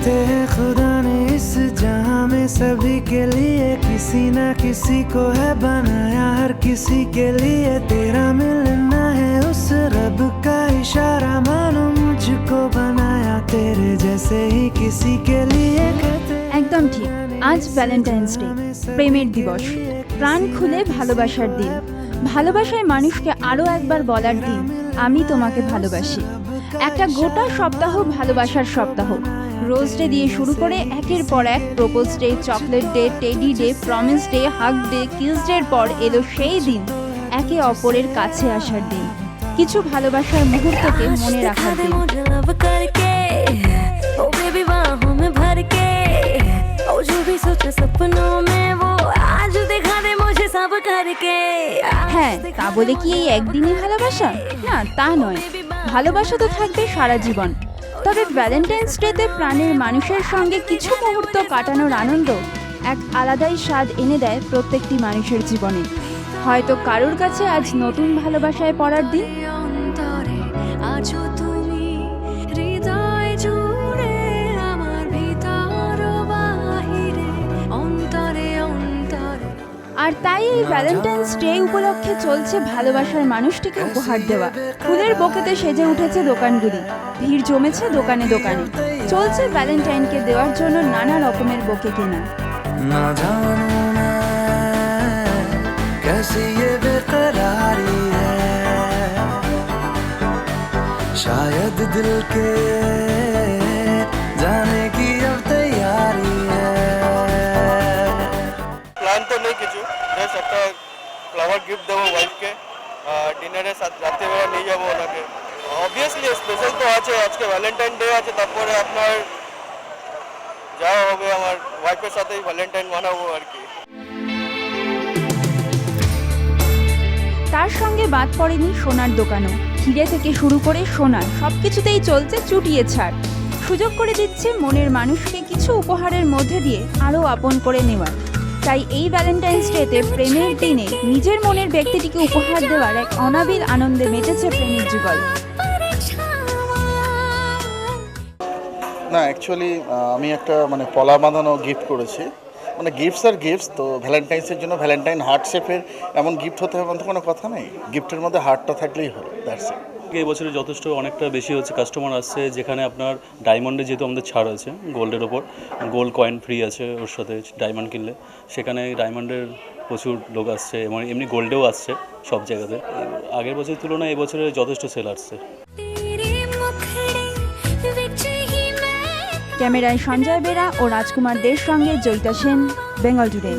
कहते हैं खुदा ने इस जहां में सभी के लिए किसी ना किसी को है बनाया हर किसी के लिए तेरा मिलना है उस रब का इशारा मानो मुझको बनाया तेरे जैसे ही किसी के लिए कहते हैं একদম ঠিক আজ ভ্যালেন্টাইন্স ডে প্রেমের দিবস প্রাণ খুলে ভালোবাসার দিন ভালোবাসায় মানুষকে আরও একবার বলার দিন আমি তোমাকে ভালোবাসি একটা গোটা সপ্তাহ ভালোবাসার সপ্তাহ রোজ ডে দিয়ে শুরু করে একের পর এক propose day chocolate day teddy day promise day hug day kiss ডের পর এলো সেই দিন একে অপরের কাছে আসার দিন। কিছু ভালোবাসার মুহূর্তকে মনে রাখার দিন। হ্যাঁ তা বলে কি এই একদিনই ভালোবাসা? না তা নয়। ভালোবাসা তো থাকবে সারা জীবন। তবে ভ্যালেন্টাইন্স ডেতে প্রাণের মানুষের সঙ্গে কিছু মুহূর্ত কাটানোর আনন্দ এক আলাদাই স্বাদ এনে দেয় প্রত্যেকটি মানুষের জীবনে। হয়তো কারোর কাছে আজ নতুন ভালোবাসায় পড়ার দিন আর তাই এই ভ্যালেন্টাইন্স ডে উপলক্ষে চলছে ভালোবাসার মানুষটিকে উপহার দেওয়া ফুলের বোকেতে সেজে উঠেছে দোকানগুলি ভিড় জমেছে দোকানে দোকানে চলছে ভ্যালেন্টাইনকে দেওয়ার জন্য নানা রকমের বোকে কেনা ना जानू मैं कैसी ये बेकरारी है शायद दिल के তো নেই কিছু জাস্ট একটা ফ্লাওয়ার গিফট দেবো ওয়াইফকে ডিনারের সাথে রাত্রিবেলা নিয়ে যাব ওনাকে অবভিয়াসলি স্পেশাল তো আছে আজকে ভ্যালেন্টাইন ডে আছে তারপরে আপনার যা হবে আমার ওয়াইফের সাথেই ভ্যালেন্টাইন মানাবো আর কি তার সঙ্গে বাদ পড়েনি সোনার দোকানও হিরে থেকে শুরু করে সোনা সব কিছুতেই চলছে চুটিয়ে ছাড় সুযোগ করে দিচ্ছে মনের মানুষকে কিছু উপহারের মধ্যে দিয়ে আরও আপন করে নেওয়ার তাই এই ভ্যালেন্টাইন্স ডেতে প্রেমের দিনে নিজের মনের ব্যক্তিটিকে উপহার দেওয়ার এক অনাবিল আনন্দে মেতেছে প্রেমিক যুগল। না অ্যাকচুয়ালি আমি একটা মানে পলা বাঁধানো গিফট করেছি। মানে গিফটস আর গিফটস তো ভ্যালেন্টাইন্সের জন্য ভ্যালেন্টাইন হার্ট শেপের এমন গিফট হতে হবে কোনো কথা নেই। গিফটের মধ্যে হার্টটা থাকলেই হলো দ্যাটস ইট এবছরে যথেষ্ট অনেকটা বেশি হচ্ছে কাস্টমার আসছে, যেখানে আপনার ডায়মন্ডে যেহেতু আমাদের ছাড় আছে গোল্ডের ওপর গোল্ড কয়েন ফ্রি আছে ওর সাথে ডায়মন্ড কিনলে, সেখানে ডায়মন্ডের প্রচুর লোক আসছে এবং এমনি গোল্ডেও আসছে সব জায়গাতে। আগের বছরের তুলনায় এবছরে যথেষ্ট সেল আসছে। ক্যামেরায় সঞ্জয় বেরা ও রাজকুমার সঙ্গে জয়িতা সেন, বেঙ্গল টুডে।